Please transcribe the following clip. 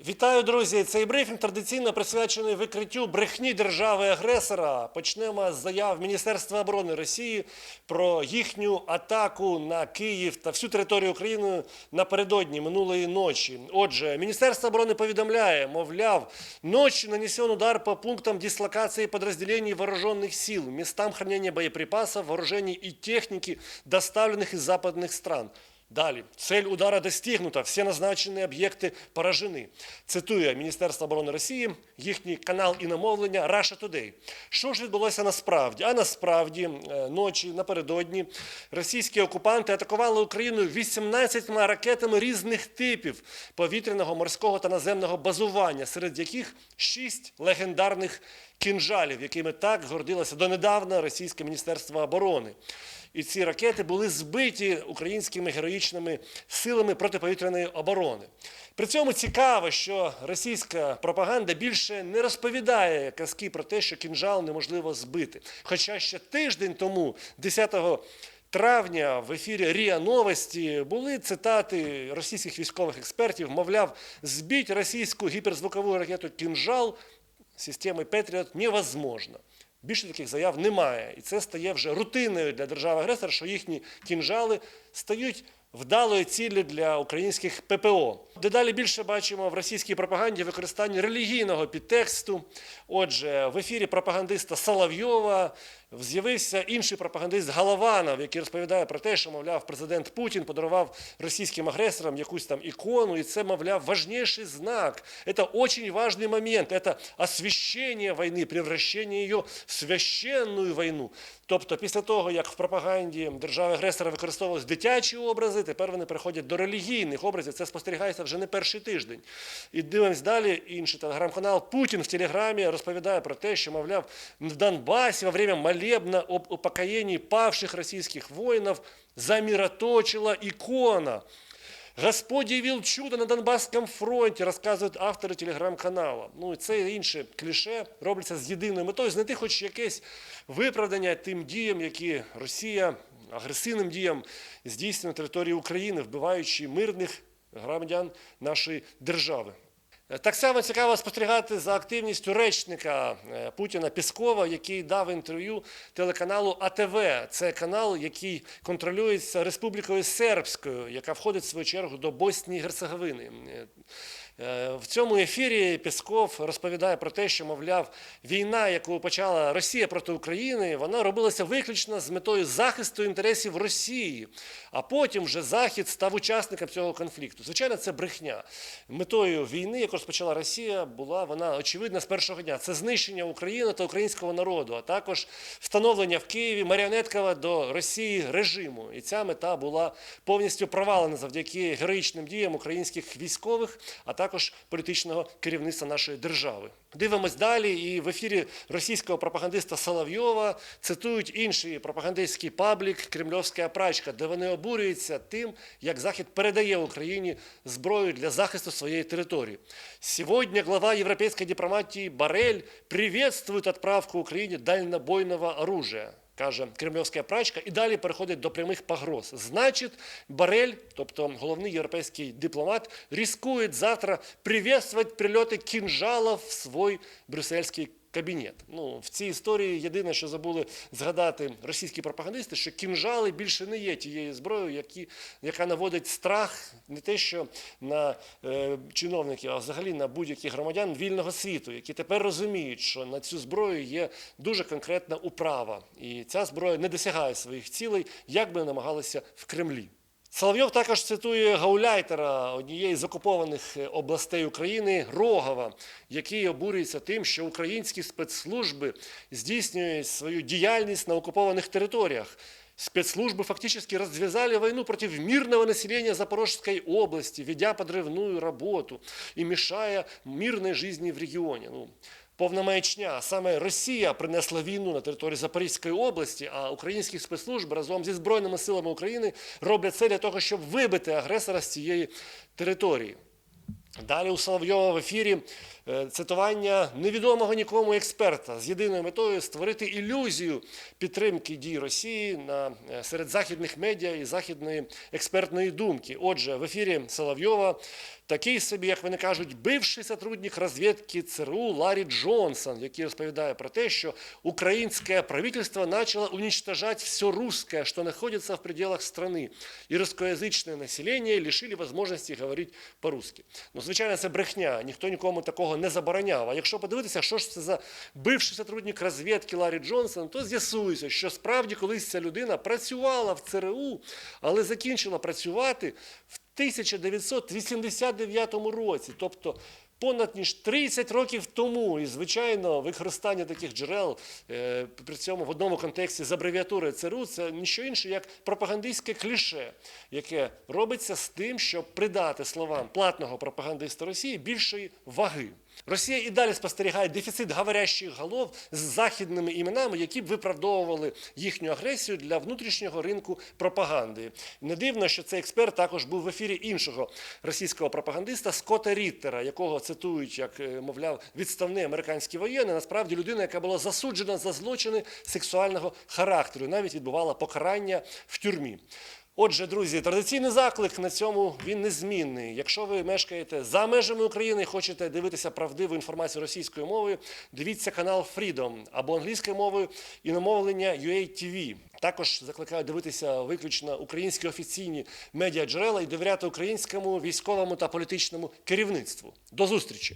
Вітаю, друзі! Цей брифінг традиційно присвячений викриттю брехні держави-агресора. Почнемо з заяв Міністерства оборони Росії про їхню атаку на Київ та всю територію України напередодні минулої ночі. Отже, Міністерство оборони повідомляє, мовляв, ночью нанесен удар по пунктам дислокации подразделений вооруженных сил, местам хранения боеприпасов, вооружений и техники, доставленных из западных стран. Далі цель удара достигнута, всі назначені об'єкти поражені. Цитує Міністерство оборони Росії, їхній канал іномовлення Russia Today. Що ж відбулося насправді? А насправді е, ночі напередодні російські окупанти атакували Україну 18 ракетами різних типів повітряного, морського та наземного базування, серед яких 6 легендарних кінжалів, якими так гордилося донедавна російське міністерство оборони. І ці ракети були збиті українськими героїчними силами протиповітряної оборони. При цьому цікаво, що російська пропаганда більше не розповідає казки про те, що кінжал неможливо збити. Хоча ще тиждень тому, 10 травня, в ефірі Ріа Новості були цитати російських військових експертів, мовляв, збіть російську гіперзвукову ракету кінжал системи Петріот невозможно. Більше таких заяв немає. І це стає вже рутиною для держави-агресора, що їхні кінжали стають вдалою ціллю для українських ППО. Дедалі більше бачимо в російській пропаганді використання релігійного підтексту. Отже, в ефірі пропагандиста Соловйова з'явився інший пропагандист Голованов, який розповідає про те, що, мовляв, президент Путін подарував російським агресорам якусь там ікону, і це, мовляв, важнейший знак. Це очень важный момент. Це освящення війни, превращення її в священну війну. Тобто, після того, як в пропаганді держави-агресора використовувалися дитячі образи, тепер вони переходять до релігійних образів. Це спостерігається вже не перший тиждень. І дивимось далі. Інший телеграм-канал Путін в Телеграмі розповідає про те, що, мовляв, в Донбасі во время молебна об упокоєнні павших російських воїнів замироточила ікона. Господь явил чудо на Донбасському фронті, розказують автори телеграм-каналу. Ну і це інше кліше робляться з єдиною метою знайти хоч якесь виправдання тим діям, які Росія агресивним діям здійснює на території України, вбиваючи мирних громадян нашої держави. Так само цікаво спостерігати за активністю речника е, Путіна Піскова, який дав інтерв'ю телеканалу АТВ. Це канал, який контролюється Республікою Сербською, яка входить в свою чергу до Боснії і Герцеговини. Е, В цьому ефірі Пісков розповідає про те, що, мовляв, війна, яку почала Росія проти України, вона робилася виключно з метою захисту інтересів Росії. А потім вже Захід став учасником цього конфлікту. Звичайно, це брехня. Метою війни, яку розпочала Росія, була вона очевидна з першого дня. Це знищення України та українського народу, а також встановлення в Києві маріонеткового до Росії режиму. І ця мета була повністю провалена завдяки героїчним діям українських військових, а також політичного керівництва нашої держави. Дивимось далі, і в ефірі російського пропагандиста Соловйова цитують інший пропагандистський паблік Кремльовська прачка, де вони обурюються тим, як Захід передає Україні зброю для захисту своєї території. Сьогодні глава європейської дипломатії Барель приветствует отправку Україні дальнобойного оружия каже кремльовська прачка, і далі переходить до прямих погроз. Значить, Барель, тобто головний європейський дипломат, рискує завтра приветствувати прильоти кінжалів в свій брюссельський кабінет. Ну, в цій історії єдине, що забули згадати російські пропагандисти, що кінжали більше не є тією зброєю, які, яка наводить страх не те, що на е, чиновників, а взагалі на будь-яких громадян вільного світу, які тепер розуміють, що на цю зброю є дуже конкретна управа, і ця зброя не досягає своїх цілей, як би намагалися в Кремлі. Соловйов також цитує гауляйтера однієї з окупованих е, областей України Рогова, який обурюється тим, що українські спецслужби здійснюють свою діяльність на окупованих територіях. Спецслужбы фактически развязали войну против мирного населения Запорожской области, ведя подрывную работу и мешая мирной жизни в регионе. Ну, повна маячня. Саме Росія принесла війну на території Запорізької області, а українські спецслужби разом зі Збройними силами України роблять це для того, щоб вибити агресора з цієї території. Далі у Соловйова в ефірі е, цитування невідомого нікому експерта з єдиною метою створити ілюзію підтримки дій Росії на е, серед західних медіа і західної експертної думки. Отже, в ефірі Соловйова такий собі, як вони кажуть, бивший сотрудник розвідки ЦРУ Ларі Джонсон, який розповідає про те, що українське правительство начало уничтожать все русское, что находится в пределах страны, і русскоязичне населення лишили можливості говорити по-русски. Ну, звичайно, це брехня. Ніхто нікому такого не забороняв. А якщо подивитися, що ж це за бивший сотрудник розвідки Ларі Джонсон, то з'ясується, що справді колись ця людина працювала в ЦРУ, але закінчила працювати в 1989 році, тобто понад ніж 30 років тому. І, звичайно, використання таких джерел е, при цьому в одному контексті з абревіатури ЦРУ це ніщо інше, як пропагандистське кліше, яке робиться з тим, щоб придати словам платного пропагандиста Росії більшої ваги. Росія і далі спостерігає дефіцит говорящих голов з західними іменами, які б виправдовували їхню агресію для внутрішнього ринку пропаганди. Не дивно, що цей експерт також був в ефірі іншого російського пропагандиста Скотта Ріттера, якого цитують як, е, мовляв, відставний американський воєнний. Насправді людина, яка була засуджена за злочини сексуального характеру, навіть відбувала покарання в тюрмі. Отже, друзі, традиційний заклик на цьому він незмінний. Якщо ви мешкаєте за межами України і хочете дивитися правдиву інформацію російською мовою, дивіться канал Freedom або англійською мовою іномовлення UATV. Також закликаю дивитися виключно українські офіційні медіаджерела і довіряти українському військовому та політичному керівництву. До зустрічі!